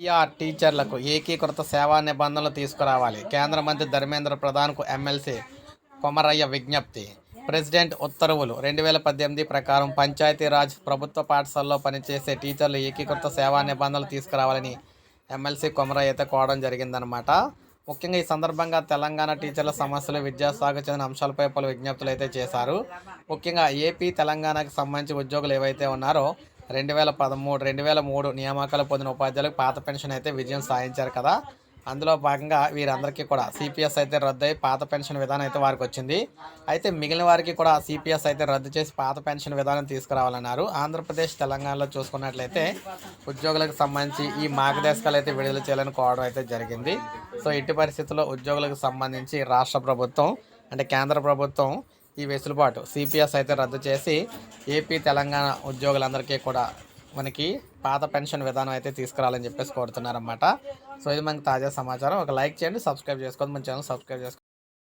TR టీచర్లకు ఏకీకృత సేవా నిబంధనలు తీసుకురావాలి. కేంద్ర మంత్రి ధర్మేంద్ర ప్రధాన్కు ఎమ్మెల్సీ కొమరయ్య విజ్ఞప్తి. ప్రెసిడెంట్ ఉత్తర్వులు రెండు వేల పద్దెనిమిది ప్రకారం పంచాయతీరాజ్ ప్రభుత్వ పాఠశాలలో పనిచేసే టీచర్లు ఏకీకృత సేవా నిబంధనలు తీసుకురావాలని ఎమ్మెల్సీ కొమరయ్య అయితే కోవడం జరిగిందనమాట ముఖ్యంగా ఈ సందర్భంగా తెలంగాణ టీచర్ల సమస్యలు విద్యాశాఖకు చెందిన అంశాలపై పలు విజ్ఞప్తులు అయితే చేశారు. ముఖ్యంగా ఏపీ తెలంగాణకు సంబంధించి ఉద్యోగులు ఏవైతే ఉన్నారో రెండు వేల పదమూడు రెండు వేల మూడు నియామకాలు పొందిన ఉపాధ్యాయులకు పాత పెన్షన్ అయితే విజయం సాధించారు కదా. అందులో భాగంగా వీరందరికీ కూడా సిపిఎస్ అయితే రద్దు అయి పాత పెన్షన్ విధానం అయితే వారికి వచ్చింది. అయితే మిగిలిన వారికి కూడా సిపిఎస్ అయితే రద్దు చేసి పాత పెన్షన్ విధానం తీసుకురావాలన్నారు. ఆంధ్రప్రదేశ్ తెలంగాణలో చూసుకున్నట్లయితే ఉద్యోగులకు సంబంధించి ఈ మార్గదర్శకాలు అయితే విడుదల చేయాలని కోవడం అయితే జరిగింది. సో ఇట్టి పరిస్థితుల్లో ఉద్యోగులకు సంబంధించి రాష్ట్ర ప్రభుత్వం అంటే కేంద్ర ప్రభుత్వం ఈ వెసులుబాటు సిపిఎస్ అయితే రద్దు చేసి ఏపీ తెలంగాణ ఉద్యోగులందరికీ కూడా మనకి పాత పెన్షన్ విధానం అయితే తీసుకురావాలని చెప్పేసి కోరుతున్నారన్నమాట. సో ఇది మనకి తాజా సమాచారం. ఒక లైక్ చేయండి సబ్స్క్రైబ్ చేసుకోండి. మన ఛానల్ సబ్స్క్రైబ్ చేసుకోండి.